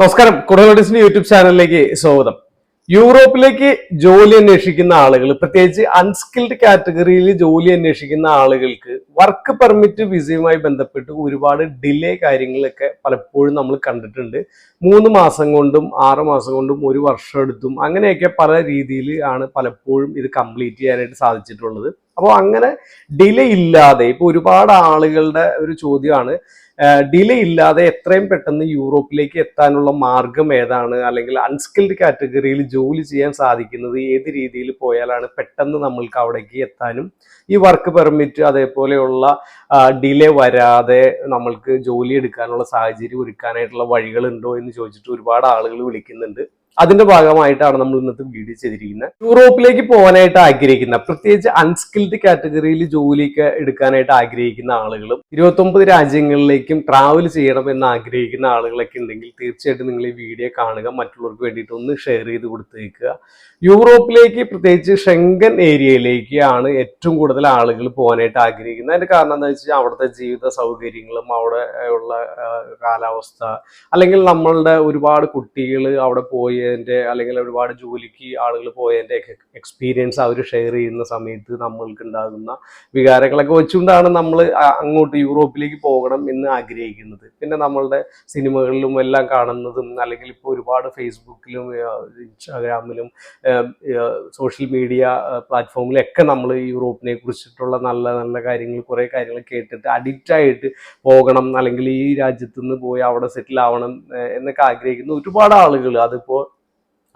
നമസ്കാരം. കുടലോട്ടിസിന്റെ യൂട്യൂബ് ചാനലിലേക്ക് സ്വാഗതം. യൂറോപ്പിലേക്ക് ജോലി അന്വേഷിക്കുന്ന ആളുകൾ പ്രത്യേകിച്ച് അൺസ്കിൽഡ് കാറ്റഗറിയിൽ ജോലി അന്വേഷിക്കുന്ന ആളുകൾക്ക് വർക്ക് പെർമിറ്റ് വിസയുമായി ബന്ധപ്പെട്ട് ഒരുപാട് ഡിലേ കാര്യങ്ങളൊക്കെ പലപ്പോഴും നമ്മൾ കണ്ടിട്ടുണ്ട്. മൂന്ന് മാസം കൊണ്ടും ആറ് മാസം കൊണ്ടും ഒരു വർഷം എടുത്തും അങ്ങനെയൊക്കെ പല രീതിയിൽ ആണ് പലപ്പോഴും ഇത് കംപ്ലീറ്റ് ചെയ്യാനായിട്ട് സാധിച്ചിട്ടുള്ളത്. അപ്പോൾ അങ്ങനെ ഡിലേ ഇല്ലാതെ ഇപ്പോൾ ഒരുപാട് ആളുകളുടെ ഒരു ചോദ്യമാണ് ഡിലേ ഇല്ലാതെ എത്രയും പെട്ടെന്ന് യൂറോപ്പിലേക്ക് എത്താനുള്ള മാർഗം ഏതാണ്? അല്ലെങ്കിൽ അൺസ്കിൽഡ് കാറ്റഗറിയിൽ ജോലി ചെയ്യാൻ സാധിക്കുന്നത് ഏത് രീതിയിൽ പോയാലാണ് പെട്ടെന്ന് നമ്മൾക്ക് അവിടേക്ക് എത്താനും ഈ വർക്ക് പെർമിറ്റ് അതേപോലെയുള്ള ഡിലേ വരാതെ നമ്മൾക്ക് ജോലി എടുക്കാനുള്ള സാഹചര്യം ഒരുക്കാനായിട്ടുള്ള വഴികളുണ്ടോ എന്ന് ചോദിച്ചിട്ട് ഒരുപാട് ആളുകൾ വിളിക്കുന്നുണ്ട്. അതിന്റെ ഭാഗമായിട്ടാണ് നമ്മൾ ഇന്നത്തെ വീഡിയോ ചെയ്തിരിക്കുന്നത് യൂറോപ്പിലേക്ക് പോകാനായിട്ട് ആഗ്രഹിക്കുന്ന പ്രത്യേകിച്ച് അൺസ്കിൽഡ് കാറ്റഗറിയിൽ ജോലിയൊക്കെ എടുക്കാനായിട്ട് ആഗ്രഹിക്കുന്ന ആളുകളും ഇരുപത്തൊമ്പത് രാജ്യങ്ങളിലേക്കും ട്രാവൽ ചെയ്യണം എന്ന് ആഗ്രഹിക്കുന്ന ആളുകളൊക്കെ ഉണ്ടെങ്കിൽ തീർച്ചയായിട്ടും നിങ്ങൾ ഈ വീഡിയോ കാണുക. മറ്റുള്ളവർക്ക് വേണ്ടിയിട്ട് ഒന്ന് ഷെയർ ചെയ്ത് കൊടുത്തേക്കുക. യൂറോപ്പിലേക്ക് പ്രത്യേകിച്ച് ഷെങ്കൻ ഏരിയയിലേക്കാണ് ഏറ്റവും കൂടുതൽ ആളുകൾ പോകാനായിട്ട് ആഗ്രഹിക്കുന്നത്. അതിന്റെ കാരണം എന്താ വെച്ചാൽ അവിടുത്തെ ജീവിത സൗകര്യങ്ങളും അവിടെ ഉള്ള കാലാവസ്ഥ അല്ലെങ്കിൽ നമ്മളുടെ ഒരുപാട് കുട്ടികൾ അവിടെ പോയതിന്റെ അല്ലെങ്കിൽ ഒരുപാട് ജോലിക്ക് ആളുകൾ പോയതിന്റെ എക്സ്പീരിയൻസ് അവർ ഷെയർ ചെയ്യുന്ന സമയത്ത് നമ്മൾക്ക് ഉണ്ടാകുന്ന വികാരങ്ങളൊക്കെ വെച്ചുകൊണ്ടാണ് നമ്മൾ അങ്ങോട്ട് യൂറോപ്പിലേക്ക് പോകണം എന്ന് ആഗ്രഹിക്കുന്നത്. പിന്നെ നമ്മളുടെ സിനിമകളിലും എല്ലാം കാണുന്നതും അല്ലെങ്കിൽ ഇപ്പോൾ ഒരുപാട് ഫേസ്ബുക്കിലും ഇൻസ്റ്റാഗ്രാമിലും സോഷ്യൽ മീഡിയ പ്ലാറ്റ്ഫോമിലൊക്കെ നമ്മൾ യൂറോപ്പിനെ കുറിച്ചിട്ടുള്ള നല്ല നല്ല കാര്യങ്ങൾ കുറേ കാര്യങ്ങൾ കേട്ടിട്ട് അഡിക്റ്റ് ആയിട്ട് പോകണം അല്ലെങ്കിൽ ഈ രാജ്യത്ത് നിന്ന് പോയി അവിടെ സെറ്റിൽ ആവണം എന്നൊക്കെ ആഗ്രഹിക്കുന്ന ഒരുപാട് ആളുകൾ. അതിപ്പോൾ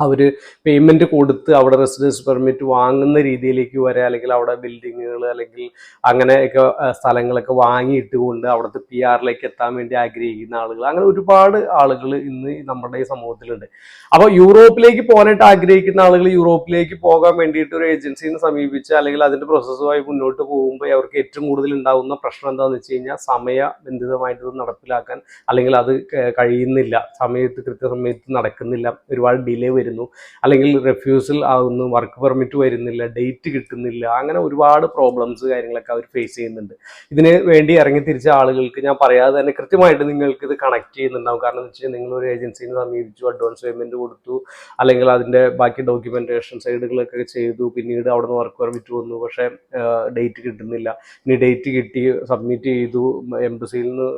അവർ പേയ്മെന്റ് കൊടുത്ത് അവിടെ റെസിഡൻസ് പെർമിറ്റ് വാങ്ങുന്ന രീതിയിലേക്ക് വരെ അല്ലെങ്കിൽ അവിടെ ബിൽഡിങ്ങുകൾ അല്ലെങ്കിൽ അങ്ങനെയൊക്കെ സ്ഥലങ്ങളൊക്കെ വാങ്ങിയിട്ട് കൊണ്ട് അവിടുത്തെ പി ആറിലേക്ക് എത്താൻ വേണ്ടി ആഗ്രഹിക്കുന്ന ആളുകൾ. അങ്ങനെ ഒരുപാട് ആളുകൾ ഇന്ന് നമ്മുടെ ഈ സമൂഹത്തിലുണ്ട്. അപ്പോൾ യൂറോപ്പിലേക്ക് പോകാനായിട്ട് ആഗ്രഹിക്കുന്ന ആളുകൾ യൂറോപ്പിലേക്ക് പോകാൻ വേണ്ടിയിട്ട് ഒരു ഏജൻസിനെ സമീപിച്ച് അല്ലെങ്കിൽ അതിന്റെ പ്രോസസ്സുമായി മുന്നോട്ട് പോകുമ്പോൾ അവർക്ക് ഏറ്റവും കൂടുതൽ ഉണ്ടാകുന്ന പ്രശ്നം എന്താണെന്ന് വെച്ച് കഴിഞ്ഞാൽ സമയബന്ധിതമായിട്ട് നടപ്പിലാക്കാൻ അല്ലെങ്കിൽ അത് കഴിയുന്നില്ല. സമയത്ത് കൃത്യസമയത്ത് നടക്കുന്നില്ല. ഒരുപാട് ഡിലേ വരുന്നു. അല്ലെങ്കിൽ റെഫ്യൂസൽ ആകുന്നു വർക്ക് പെർമിറ്റ് വരുന്നില്ല ഡേറ്റ് കിട്ടുന്നില്ല അങ്ങനെ ഒരുപാട് പ്രോബ്ലംസ് കാര്യങ്ങളൊക്കെ അവർ ഫേസ് ചെയ്യുന്നുണ്ട്. ഇതിന് വേണ്ടി ഇറങ്ങി തിരിച്ച ആളുകൾക്ക് ഞാൻ പറയാതെ തന്നെ കൃത്യമായിട്ട് നിങ്ങൾക്ക് ഇത് കണക്ട് ചെയ്യുന്നുണ്ടാവും. കാരണം എന്ന് വെച്ചാൽ നിങ്ങൾ ഒരു ഏജൻസിനെ സമീപിച്ചു അഡ്വാൻസ് പേയ്മെന്റ് കൊടുത്തു അല്ലെങ്കിൽ അതിന്റെ ബാക്കി ഡോക്യുമെന്റേഷൻ സൈഡുകളൊക്കെ ചെയ്തു പിന്നീട് അവിടെ നിന്ന് വർക്ക് പെർമിറ്റ് വന്നു. പക്ഷേ ഡേറ്റ് കിട്ടുന്നില്ല. ഇനി ഡേറ്റ് കിട്ടി സബ്മിറ്റ് ചെയ്തു എംബസിയിൽ നിന്ന്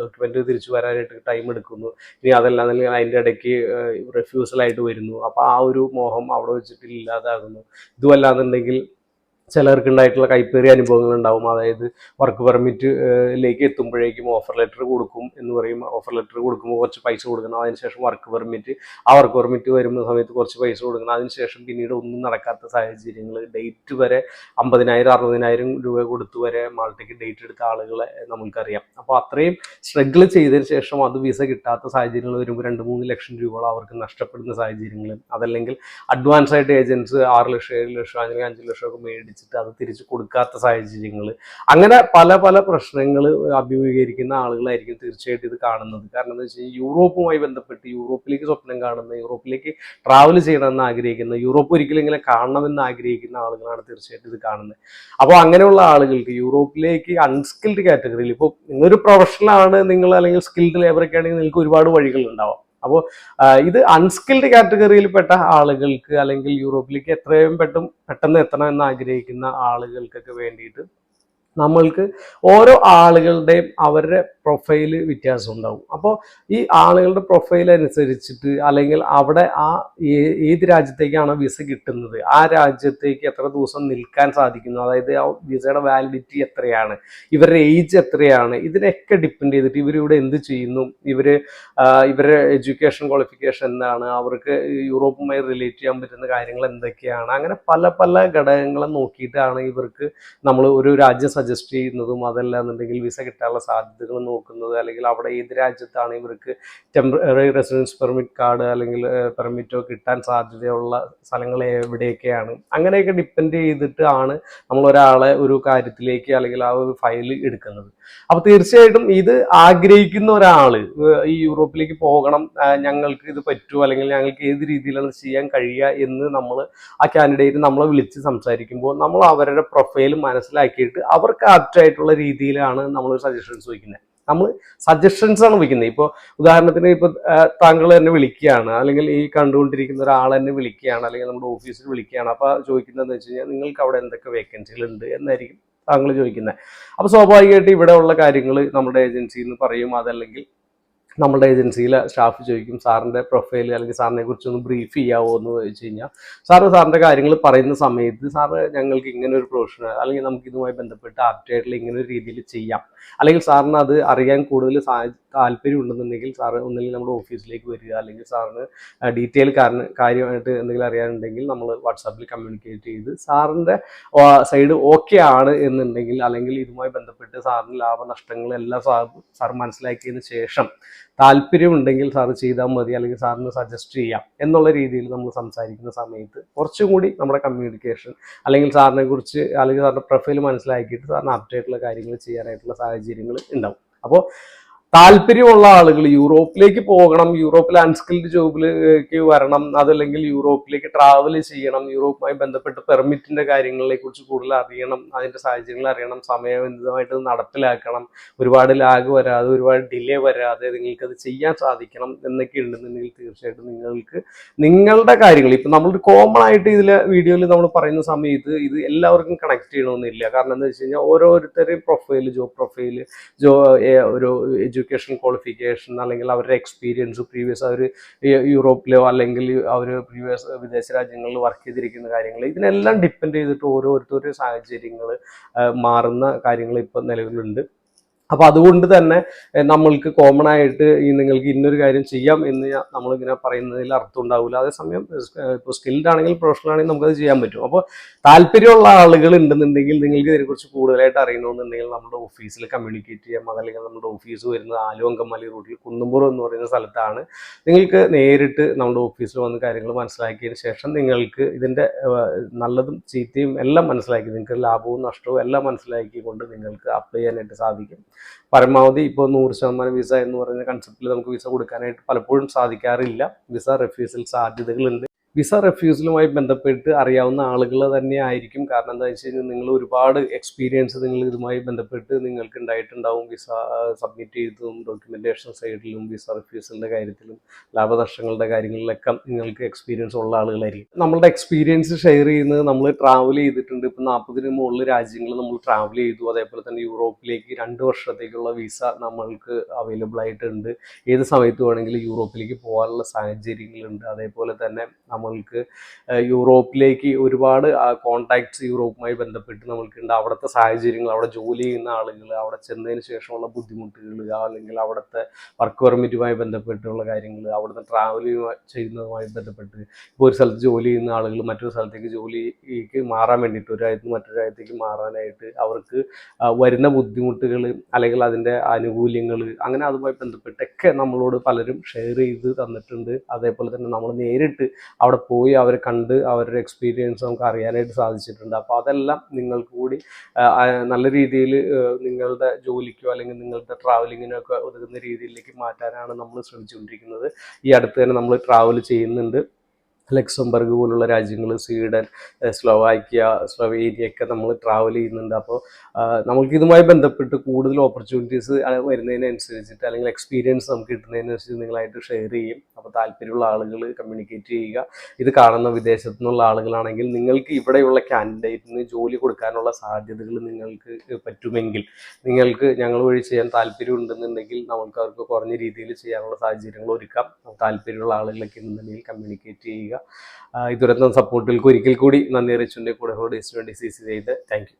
ഡോക്യുമെന്റ് തിരിച്ചു വരാനായിട്ട് ടൈം എടുക്കുന്നു. ഇനി അതല്ല അല്ലെങ്കിൽ അതിന്റെ ഇടയ്ക്ക് refusal ആയിട്ട് അപ്പോൾ ആ ഒരു മോഹം അവിടെ വെച്ചിട്ട് ഇല്ലാതാകുന്നു. ഇതുമല്ലാന്നുണ്ടെങ്കിൽ ചിലർക്ക് ഉണ്ടായിട്ടുള്ള കൈപ്പേറിയ അനുഭവങ്ങൾ ഉണ്ടാവും അതായത് വർക്ക് പെർമിറ്റിലേക്ക് എത്തുമ്പോഴേക്കും ഓഫർ ലെറ്റർ കൊടുക്കും എന്ന് പറയും. ഓഫർ ലെറ്റർ കൊടുക്കുമ്പോൾ കുറച്ച് പൈസ കൊടുക്കണം. അതിനുശേഷം വർക്ക് പെർമിറ്റ് ആ വർക്ക് പെർമിറ്റ് വരുന്ന സമയത്ത് കുറച്ച് പൈസ കൊടുക്കണം. അതിനുശേഷം പിന്നീട് ഒന്നും നടക്കാത്ത സാഹചര്യങ്ങൾ. ഡേറ്റ് വരെ അമ്പതിനായിരം അറുപതിനായിരം രൂപ കൊടുത്ത് വരെ മാൾട്ടയ്ക്ക് ഡേറ്റ് എടുത്ത ആളുകളെ നമുക്കറിയാം. അപ്പോൾ അത്രയും സ്ട്രഗിൾ ചെയ്തതിന് ശേഷം അത് വിസ കിട്ടാത്ത സാഹചര്യങ്ങൾ വരുമ്പോൾ രണ്ട് മൂന്ന് ലക്ഷം രൂപയോളം അവർക്ക് നഷ്ടപ്പെടുന്ന സാഹചര്യങ്ങൾ. അതല്ലെങ്കിൽ അഡ്വാൻസ് ആയിട്ട് ഏജൻസ് ആറ് ലക്ഷം ഏഴ് ലക്ഷം അല്ലെങ്കിൽ അഞ്ച് ലക്ഷം ഒക്കെ മേടിച്ചിട്ട് അത് തിരിച്ചു കൊടുക്കാത്ത സാഹചര്യങ്ങൾ അങ്ങനെ പല പല പ്രശ്നങ്ങൾ അഭിമുഖീകരിക്കുന്ന ആളുകളായിരിക്കും തീർച്ചയായിട്ടും ഇത് കാണുന്നത്. കാരണം എന്താ വെച്ചാൽ യൂറോപ്പുമായി ബന്ധപ്പെട്ട് യൂറോപ്പിലേക്ക് സ്വപ്നം കാണുന്ന യൂറോപ്പിലേക്ക് ട്രാവൽ ചെയ്യണമെന്ന് ആഗ്രഹിക്കുന്ന യൂറോപ്പ് ഒരിക്കലും ഇങ്ങനെ കാണണമെന്ന് ആഗ്രഹിക്കുന്ന ആളുകളാണ് തീർച്ചയായിട്ടും ഇത് കാണുന്നത്. അപ്പോൾ അങ്ങനെയുള്ള ആളുകൾക്ക് യൂറോപ്പിലേക്ക് അൺസ്കിൽഡ് കാറ്റഗറിയിൽ ഇപ്പോൾ നിങ്ങളൊരു പ്രൊഫഷണലാണ് നിങ്ങൾ അല്ലെങ്കിൽ സ്കിൽഡ് ലേബറൊക്കെ ആണെങ്കിൽ നിങ്ങൾക്ക് ഒരുപാട് വഴികൾ ഉണ്ടാവാം അപ്പോൾ ഇത് അൺസ്കിൽഡ് കാറ്റഗറിയിൽപ്പെട്ട ആളുകൾക്ക് അല്ലെങ്കിൽ യൂറോപ്പിലേക്ക് എത്രയും പെട്ടെന്ന് എത്തണം എന്ന് ആഗ്രഹിക്കുന്ന ആളുകൾക്കൊക്കെ വേണ്ടിയിട്ട് നമ്മൾക്ക് ഓരോ ആളുകളുടെയും അവരുടെ പ്രൊഫൈൽ വ്യത്യാസം ഉണ്ടാവും. അപ്പോൾ ഈ ആളുകളുടെ പ്രൊഫൈൽ അനുസരിച്ചിട്ട് അല്ലെങ്കിൽ അവിടെ ആ ഏത് രാജ്യത്തേക്കാണ് വിസ കിട്ടുന്നത്? ആ രാജ്യത്തേക്ക് എത്ര ദിവസം നിൽക്കാൻ സാധിക്കുന്നു? അതായത് ആ വിസയുടെ വാലിഡിറ്റി എത്രയാണ്? ഇവരുടെ ഏജ് എത്രയാണ്? ഇതിനൊക്കെ ഡിപ്പെൻഡ് ചെയ്തിട്ട് ഇവരിവിടെ എന്ത് ചെയ്യുന്നു? ഇവർ ഇവരുടെ എഡ്യൂക്കേഷൻ ക്വാളിഫിക്കേഷൻ എന്താണ്? അവർക്ക് യൂറോപ്പുമായി റിലേറ്റ് ചെയ്യാൻ പറ്റുന്ന കാര്യങ്ങൾ എന്തൊക്കെയാണ്? അങ്ങനെ പല പല ഘടകങ്ങളെ നോക്കിയിട്ടാണ് ഇവർക്ക് നമ്മൾ ഒരു രാജ്യം സജസ്റ്റ് ചെയ്യുന്നതും അതല്ല എന്നുണ്ടെങ്കിൽ വിസ കിട്ടാനുള്ള സാധ്യതകൾ നോക്കുന്നത് അല്ലെങ്കിൽ അവിടെ ഏത് രാജ്യത്താണ് ഇവർക്ക് ടെമ്പററി റെസിഡൻസ് പെർമിറ്റ് കാർഡ് അല്ലെങ്കിൽ പെർമിറ്റോ കിട്ടാൻ സാധ്യതയുള്ള സ്ഥലങ്ങൾ എവിടെയൊക്കെയാണ്? അങ്ങനെയൊക്കെ ഡിപ്പെൻഡ് ചെയ്തിട്ട് ആണ് നമ്മൾ ഒരാളെ ഒരു കാര്യത്തിലേക്ക് അല്ലെങ്കിൽ ആ ഒരു ഫയൽ എടുക്കുന്നത്. അപ്പൊ തീർച്ചയായിട്ടും ഇത് ആഗ്രഹിക്കുന്ന ഒരാൾ ഈ യൂറോപ്പിലേക്ക് പോകണം ഞങ്ങൾക്ക് ഇത് പറ്റുമോ അല്ലെങ്കിൽ ഞങ്ങൾക്ക് ഏത് രീതിയിലാണ് ചെയ്യാൻ കഴിയുക എന്ന് നമ്മൾ ആ കാൻഡിഡേറ്റ് നമ്മളെ വിളിച്ച് സംസാരിക്കുമ്പോൾ നമ്മൾ അവരുടെ പ്രൊഫൈൽ മനസ്സിലാക്കിയിട്ട് അവർക്ക് ആപ്റ്റ് ആയിട്ടുള്ള രീതിയിലാണ് നമ്മൾ സജഷൻസ് വയ്ക്കുന്നത് നമ്മൾ സജഷൻസ് ആണ് വയ്ക്കുന്നത് ഇപ്പോൾ ഉദാഹരണത്തിന് ഇപ്പോൾ താങ്കൾ തന്നെ വിളിക്കുകയാണ്. അല്ലെങ്കിൽ ഈ കണ്ടുകൊണ്ടിരിക്കുന്ന ഒരാൾ തന്നെ വിളിക്കുകയാണ്. അല്ലെങ്കിൽ നമ്മുടെ ഓഫീസിൽ വിളിക്കുകയാണ്. അപ്പോൾ ചോദിക്കുന്നതെന്ന് വെച്ച് കഴിഞ്ഞാൽ നിങ്ങൾക്ക് അവിടെ എന്തൊക്കെ വേക്കൻസികൾ ഉണ്ട് എന്നായിരിക്കും താങ്കൾ ചോദിക്കുന്നത് അപ്പോൾ സ്വാഭാവികമായിട്ട് ഇവിടെ ഉള്ള കാര്യങ്ങൾ നമ്മുടെ ഏജൻസിയിൽ നിന്ന് പറയും. അതല്ലെങ്കിൽ നമ്മുടെ ഏജൻസിയിലെ സ്റ്റാഫ് ചോദിക്കും സാറിന്റെ പ്രൊഫൈൽ അല്ലെങ്കിൽ സാറിനെ കുറിച്ചൊന്ന് ബ്രീഫ് ചെയ്യാവോ എന്ന് ചോദിച്ചു കഴിഞ്ഞാൽ സാറ് സാറിന്റെ കാര്യങ്ങൾ പറയുന്ന സമയത്ത് സാറ് ഞങ്ങൾക്ക് ഇങ്ങനെ ഒരു പ്രൊഫഷണൽ അല്ലെങ്കിൽ നമുക്ക് ഇതുമായി ബന്ധപ്പെട്ട് ആപ്റ്റായിട്ടുള്ള ഇങ്ങനെ ഒരു രീതിയിൽ ചെയ്യാം. അല്ലെങ്കിൽ സാറിന് അത് അറിയാൻ കൂടുതൽ താല്പര്യം ഉണ്ടെന്നുണ്ടെങ്കിൽ സാറ് ഒന്നുകിൽ നമ്മുടെ ഓഫീസിലേക്ക് വരിക അല്ലെങ്കിൽ സാറിന് ഡീറ്റെയിൽ കാരണം കാര്യമായിട്ട് എന്തെങ്കിലും അറിയാനുണ്ടെങ്കിൽ നമ്മൾ വാട്സാപ്പിൽ കമ്മ്യൂണിക്കേറ്റ് ചെയ്ത് സാറിന്റെ സൈഡ് ഓക്കെ ആണ് എന്നുണ്ടെങ്കിൽ അല്ലെങ്കിൽ ഇതുമായി ബന്ധപ്പെട്ട് സാറിന് ലാഭനഷ്ടങ്ങളെല്ലാം സാർ സാർ മനസ്സിലാക്കിയതിന് ശേഷം താല്പര്യമുണ്ടെങ്കിൽ സാറ് ചെയ്താൽ മതി അല്ലെങ്കിൽ സാറിന് സജസ്റ്റ് ചെയ്യാം എന്നുള്ള രീതിയിൽ നമ്മൾ സംസാരിക്കുന്ന സമയത്ത് കുറച്ചും കൂടി നമ്മുടെ കമ്മ്യൂണിക്കേഷൻ അല്ലെങ്കിൽ സാറിനെ കുറിച്ച് അല്ലെങ്കിൽ സാറിന്റെ പ്രൊഫൈൽ മനസ്സിലാക്കിയിട്ട് സാറിന് അപ്ഡേറ്റുള്ള കാര്യങ്ങൾ ചെയ്യാനായിട്ടുള്ള സാഹചര്യങ്ങൾ ഉണ്ടാവും. അപ്പോൾ താല്പര്യമുള്ള ആളുകൾ യൂറോപ്പിലേക്ക് പോകണം യൂറോപ്പിൽ അൺസ്കിൽഡ് ജോബിലേക്ക് വരണം അതല്ലെങ്കിൽ യൂറോപ്പിലേക്ക് ട്രാവൽ ചെയ്യണം യൂറോപ്പുമായി ബന്ധപ്പെട്ട് പെർമിറ്റിന്റെ കാര്യങ്ങളെ കുറിച്ച് കൂടുതൽ അറിയണം അതിന്റെ സാഹചര്യങ്ങൾ അറിയണം സമയബന്ധിതമായിട്ട് നടപ്പിലാക്കണം ഒരുപാട് ലാഗ് വരാതെ ഒരുപാട് ഡിലേ വരാതെ നിങ്ങൾക്ക് അത് ചെയ്യാൻ സാധിക്കണം എന്നൊക്കെ ഉണ്ടെന്നുണ്ടെങ്കിൽ തീർച്ചയായിട്ടും നിങ്ങൾക്ക് നിങ്ങളുടെ കാര്യങ്ങൾ ഇപ്പം നമ്മളൊരു കോമൺ ആയിട്ട് ഇതിലെ വീഡിയോയിൽ നമ്മൾ പറയുന്ന സമയത്ത് ഇത് എല്ലാവർക്കും കണക്ട് ചെയ്യണമെന്നില്ല കാരണം എന്താ വെച്ച് കഴിഞ്ഞാൽ ഓരോരുത്തരുടെയും പ്രൊഫൈൽ ജോബ് പ്രൊഫൈൽ ജോ ഒരു എഡ്യൂക്കേഷൻ ക്വാളിഫിക്കേഷൻ അല്ലെങ്കിൽ അവരുടെ എക്സ്പീരിയൻസ് പ്രീവിയസ് അവർ യൂറോപ്പിലോ അല്ലെങ്കിൽ അവർ പ്രീവിയസ് വിദേശ രാജ്യങ്ങളിൽ വർക്ക് ചെയ്തിരിക്കുന്ന കാര്യങ്ങൾ ഇതിനെല്ലാം ഡിപ്പെൻഡ് ചെയ്തിട്ട് ഓരോരുത്തരുടെ സാഹചര്യങ്ങൾ മാറുന്ന കാര്യങ്ങൾ ഇപ്പം നിലവിലുണ്ട്. അപ്പൊ അതുകൊണ്ട് തന്നെ നമ്മൾക്ക് കോമൺ ആയിട്ട് ഈ നിങ്ങൾക്ക് ഇന്നൊരു കാര്യം ചെയ്യാം എന്ന് നമ്മളിങ്ങനെ പറയുന്നതിൽ അർത്ഥം ഉണ്ടാവില്ല അതേസമയം ഇപ്പോൾ സ്കിൽഡ് ആണെങ്കിൽ പ്രൊഫഷണൽ ആണെങ്കിൽ നമുക്കത് ചെയ്യാൻ പറ്റും. അപ്പോൾ താല്പര്യമുള്ള ആളുകൾ ഉണ്ടെന്നുണ്ടെങ്കിൽ നിങ്ങൾക്ക് ഇതിനെക്കുറിച്ച് കൂടുതലായിട്ട് അറിയണമെന്നുണ്ടെങ്കിൽ നമ്മുടെ ഓഫീസിൽ കമ്മ്യൂണിക്കേറ്റ് ചെയ്യാം. അതല്ലെങ്കിൽ നമ്മുടെ ഓഫീസ് വരുന്നത് ആലുവങ്കമ്മലി റോഡിൽ കുന്നുംപുറം എന്ന് പറയുന്ന സ്ഥലത്താണ്. നിങ്ങൾക്ക് നേരിട്ട് നമ്മുടെ ഓഫീസിൽ വന്ന് കാര്യങ്ങൾ മനസ്സിലാക്കിയതിന് ശേഷം നിങ്ങൾക്ക് ഇതിന്റെ നല്ലതും ചീത്തയും എല്ലാം മനസ്സിലാക്കി നിങ്ങൾക്ക് ലാഭവും നഷ്ടവും എല്ലാം മനസ്സിലാക്കിക്കൊണ്ട് നിങ്ങൾക്ക് അപ്ലൈ ചെയ്യാനായിട്ട് സാധിക്കും. പരമാവധി ഇപ്പോൾ നൂറ് ശതമാനം വിസ എന്ന് പറയുന്ന കൺസെപ്റ്റിൽ നമുക്ക് വിസ കൊടുക്കാനായിട്ട് പലപ്പോഴും സാധിക്കാറില്ല. വിസ റെഫ്യൂസൽ സാധ്യതകളുണ്ട്. വിസ റെഫ്യൂസലുമായി ബന്ധപ്പെട്ട് അറിയാവുന്ന ആളുകൾ തന്നെ ആയിരിക്കും. കാരണം എന്താ വെച്ച് കഴിഞ്ഞാൽ നിങ്ങൾ ഒരുപാട് എക്സ്പീരിയൻസ് നിങ്ങൾ ഇതുമായി ബന്ധപ്പെട്ട് നിങ്ങൾക്ക് ഉണ്ടായിട്ടുണ്ടാവും വിസ സബ്മിറ്റ് ചെയ്തതും ഡോക്യുമെന്റേഷൻ സൈഡിലും വിസ റെഫ്യൂസലിന്റെ കാര്യത്തിലും ലാഭനഷ്ടങ്ങളുടെ കാര്യങ്ങളിലൊക്കെ നിങ്ങൾക്ക് എക്സ്പീരിയൻസ് ഉള്ള ആളുകളായിരിക്കും. നമ്മളുടെ എക്സ്പീരിയൻസ് ഷെയർ ചെയ്യുന്നത് നമ്മൾ ട്രാവൽ ചെയ്തിട്ടുണ്ട്. ഇപ്പം നാൽപ്പതിന് മുകളിൽ രാജ്യങ്ങൾ നമ്മൾ ട്രാവൽ ചെയ്തു. അതേപോലെ തന്നെ യൂറോപ്പിലേക്ക് രണ്ട് വർഷത്തേക്കുള്ള വിസ നമ്മൾക്ക് അവൈലബിൾ ആയിട്ടുണ്ട്. ഏത് സമയത്ത് വേണമെങ്കിലും യൂറോപ്പിലേക്ക് പോകാനുള്ള സാഹചര്യങ്ങളുണ്ട്. അതേപോലെ തന്നെ നമ്മൾക്ക് യൂറോപ്പിലേക്ക് ഒരുപാട് കോണ്ടാക്ട്സ് യൂറോപ്പുമായി ബന്ധപ്പെട്ട് നമ്മൾക്കുണ്ട്. അവിടുത്തെ സാഹചര്യങ്ങൾ അവിടെ ജോലി ചെയ്യുന്ന ആളുകൾ അവിടെ ചെന്നതിന് ശേഷമുള്ള ബുദ്ധിമുട്ടുകൾ അല്ലെങ്കിൽ അവിടുത്തെ വർക്ക് പെർമിറ്റുമായി ബന്ധപ്പെട്ടുള്ള കാര്യങ്ങൾ അവിടുത്തെ ട്രാവൽ ചെയ്യുന്നതുമായി ബന്ധപ്പെട്ട് ഇപ്പോൾ ഒരു സ്ഥലത്ത് ജോലി ചെയ്യുന്ന ആളുകൾ മറ്റൊരു സ്ഥലത്തേക്ക് ജോലിക്ക് മാറാൻ വേണ്ടിയിട്ട് ഒരു രാജ്യത്ത് മറ്റൊരു രാജ്യത്തേക്ക് മാറാനായിട്ട് അവർക്ക് വരുന്ന ബുദ്ധിമുട്ടുകൾ അല്ലെങ്കിൽ അതിന്റെ ആനുകൂല്യങ്ങൾ അങ്ങനെ അതുമായി ബന്ധപ്പെട്ടൊക്കെ നമ്മളോട് പലരും ഷെയർ ചെയ്ത് തന്നിട്ടുണ്ട്. അതേപോലെ തന്നെ നമ്മൾ നേരിട്ട് അവിടെ പോയി അവർ കണ്ട് അവരുടെ എക്സ്പീരിയൻസ് നമുക്ക് അറിയാനായിട്ട് സാധിച്ചിട്ടുണ്ട്. അപ്പോൾ അതെല്ലാം നിങ്ങൾക്ക് കൂടി നല്ല രീതിയിൽ നിങ്ങളുടെ ജോലിക്കോ അല്ലെങ്കിൽ നിങ്ങളുടെ ട്രാവലിങ്ങിനോ ഒക്കെ ഒതുങ്ങുന്ന രീതിയിലേക്ക് മാറ്റാനാണ് നമ്മൾ ശ്രമിച്ചുകൊണ്ടിരിക്കുന്നത്. ഈ അടുത്ത് തന്നെ നമ്മൾ ട്രാവൽ ചെയ്യുന്നുണ്ട്. ലക്സംബർഗ് പോലുള്ള രാജ്യങ്ങൾ സ്വീഡൻ സ്ലോവാക്യ സ്ലൊവേനിയ ഒക്കെ നമ്മൾ ട്രാവൽ ചെയ്യുന്നുണ്ട്. അപ്പോൾ നമുക്ക് ഇതുമായി ബന്ധപ്പെട്ട് കൂടുതൽ ഓപ്പർച്യൂണിറ്റീസ് വരുന്നതിനനുസരിച്ചിട്ട് അല്ലെങ്കിൽ എക്സ്പീരിയൻസ് നമുക്ക് കിട്ടുന്നതിനനുസരിച്ച് നിങ്ങളായിട്ട് ഷെയർ ചെയ്യും. അപ്പോൾ താല്പര്യമുള്ള ആളുകൾ കമ്മ്യൂണിക്കേറ്റ് ചെയ്യുക. ഇത് കാണുന്ന വിദേശത്തു നിന്നുള്ള ആളുകളാണെങ്കിൽ നിങ്ങൾക്ക് ഇവിടെയുള്ള കാൻഡിഡേറ്റിന് ജോലി കൊടുക്കാനുള്ള സാധ്യതകൾ നിങ്ങൾക്ക് പറ്റുമെങ്കിൽ നിങ്ങൾക്ക് ഞങ്ങൾ വഴി ചെയ്യാൻ താല്പര്യം ഉണ്ടെന്നുണ്ടെങ്കിൽ നമുക്ക് അവർക്ക് കുറഞ്ഞ രീതിയിൽ ചെയ്യാനുള്ള സാഹചര്യങ്ങൾ ഒരുക്കാം. താല്പര്യമുള്ള ആളുകളൊക്കെ ഉണ്ടെന്നുണ്ടെങ്കിൽ കമ്മ്യൂണിക്കേറ്റ് ചെയ്യുക. ഇതുവരെ സപ്പോർട്ടുകൾക്ക് ഒരിക്കൽ കൂടി നന്ദി അറിയിച്ചുകൊണ്ട് കൂടെ ഡേസിന് വേണ്ടി സി സി ചെയ്ത് താങ്ക്